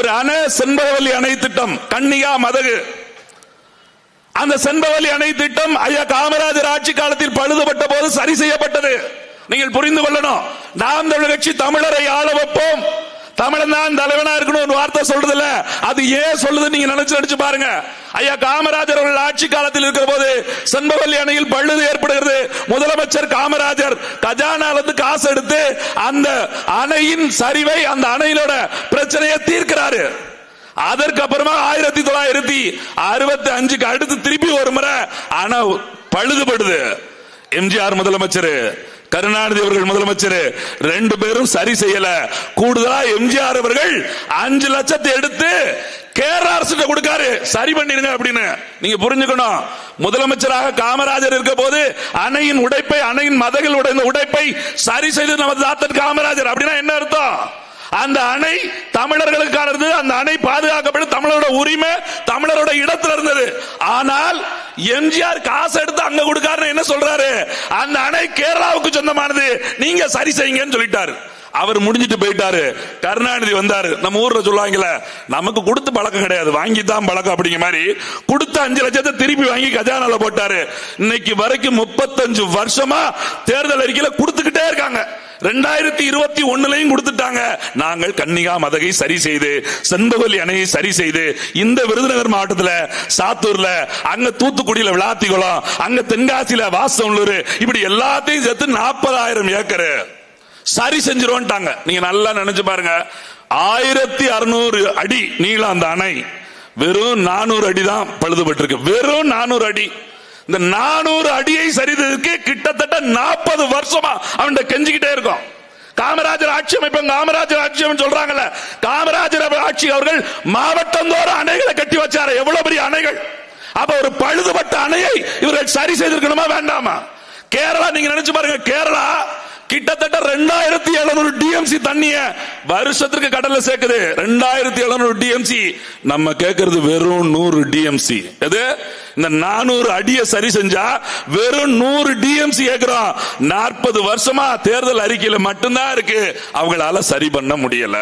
ஒரு அணை செண்பகவல்லி அணை திட்டம் கண்ணியா மதகு. அந்த செண்பகவல்லி அணை திட்டம் ஐயா காமராஜர் ஆட்சி காலத்தில் பழுதுபட்ட போது சரி செய்யப்பட்டது. நீங்கள் புரிந்து கொள்ளணும். நாம் தமிழர் கட்சி தமிழரை ஆள வைப்போம். தமிழன் தான் தலைவனா இருக்கணும் ஒரு வார்த்தை சொல்றது இல்ல அது ஏன் சொல்லுது நீங்க நினைச்சு நினைச்சு பாருங்க. ஐயா காமராஜர் அவர்கள் ஆட்சி காலத்தில் இருக்கிற போது செண்பவல்லி அணையில் பழுது ஏற்படுகிறது. முதலமைச்சர் காமராஜர் கஜானால காசு எடுத்து அந்த அணையின் சரிவை அந்த அணையிலோட பிரச்சனையை தீர்க்கிறாரு. அதற்கு அப்புறமா ஆயிரத்தி தொள்ளாயிரத்தி அறுபத்தி அஞ்சுக்கு அடுத்து திருப்பி ஒரு முறை அணை பழுதுபடுது எம்ஜிஆர் முதலமைச்சர். கருணாநிதி அவர்கள் முதலமைச்சர் ரெண்டு பேரும் சரி செய்யல. கூடுதலா எம்ஜிஆர் அவர்கள் அஞ்சு லட்சத்தை எடுத்து கேரள அரசு கொடுக்காரு. சரி பண்ணிருங்க அப்படின்னு. நீங்க புரிஞ்சுக்கணும். முதலமைச்சராக காமராஜர் இருக்க போது அணையின் உடைப்பை அணையின் மதகள் உடைந்த உடைப்பை சரி செய்து நமது தாத்தன் காமராஜர். அப்படின்னா என்ன அர்த்தம்? அந்த அணை தமிழர்களுக்கானது அந்த அணை பாதுகாக்க தமிழரோட உரிமை தமிழரோட இடத்துல இருந்தது. ஆனால் எம்ஜிஆர் காசு எடுத்து அங்க கொடுக்காரு என்ன சொல்றாரு? அந்த அணை கேரளாவுக்கு சொந்தமானது. நீங்க சரி செய்யுங்கன்னு சொல்லிட்டாரு. அவர் முடிஞ்சிட்டு போயிட்டாரு. கருணாநிதி வந்தாரு. நம்ம ஊர்ல சொல்லுவாங்கல்ல நமக்கு கொடுத்து பழக்கம் கிடையாது. வாங்கி தான் பழக்கம் அப்படிங்கிற மாதிரி கொடுத்த அஞ்சு லட்சத்தை திருப்பி வாங்கி கஜானால போட்டாரு. இன்னைக்கு வரைக்கும் முப்பத்தஞ்சு வருஷமா தேர்தல் அறிக்கையில கொடுத்துக்கிட்டே ரெண்டாயிரத்தி இருபத்தி ஒன்னுலையும் கொடுத்துட்டாங்க. நாங்கள் கன்னிகா மதகை சரி செய்து செண்பகவல்லி அணையை சரி செய்து இந்த விருதுநகர் மாவட்டத்தில் சாத்தூர்ல அங்க தூத்துக்குடியில விளாத்திக்குளம் அங்க தென்காசியில வாசவலூர் இப்படி எல்லாத்தையும் சேர்த்து நாற்பதாயிரம் ஏக்கர். சரி செஞ்சிருவோன்ட்டாங்க. நீங்க நல்லா நினைச்சு பாருங்க. ஆயிரத்தி அறுநூறு அடி நீளம் அந்த அணை. வெறும் நானூறு அடி தான் பழுதுபட்டிருக்கு. வெறும் நானூறு அடி. இந்த நானூறு அடியை சரிதற்கு கிட்டத்தட்ட நாற்பது வருஷமா அவன் கெஞ்சிக்கிட்டே இருக்கும். காமராஜர் ஆட்சி அமைப்பு காமராஜர் ஆட்சி சொல்றாங்கல்ல. காமராஜர் ஆட்சி அவர்கள் மாவட்டம் தோறும் அணைகளை கட்டி வச்சாரு. எவ்வளவு பெரிய அணைகள்? அப்ப ஒரு பழுதுபட்ட அணையை இவர்கள் சரி செய்திருக்கணுமா வேண்டாமா? கேரளா நீங்க நினைச்சு பாருங்க கேரளா கிட்டத்தட்ட ரெண்டாயிரத்தி எழுநூறு டிஎம்சி தண்ணிய வருஷத்துக்கு கடல்ல சேர்க்குது. ரெண்டாயிரத்தி எழுநூறு டிஎம்சி நம்ம கேட்கறது வெறும் நூறு டிஎம்சி எது? இந்த நானூறு அடியை சரி செஞ்சா வெறும் நூறு டிஎம்சி கேட்கிறோம் நாற்பது வருஷமா தேர்தல் அறிக்கையில மட்டும்தான் இருக்கு. அவங்களால சரி பண்ண முடியல.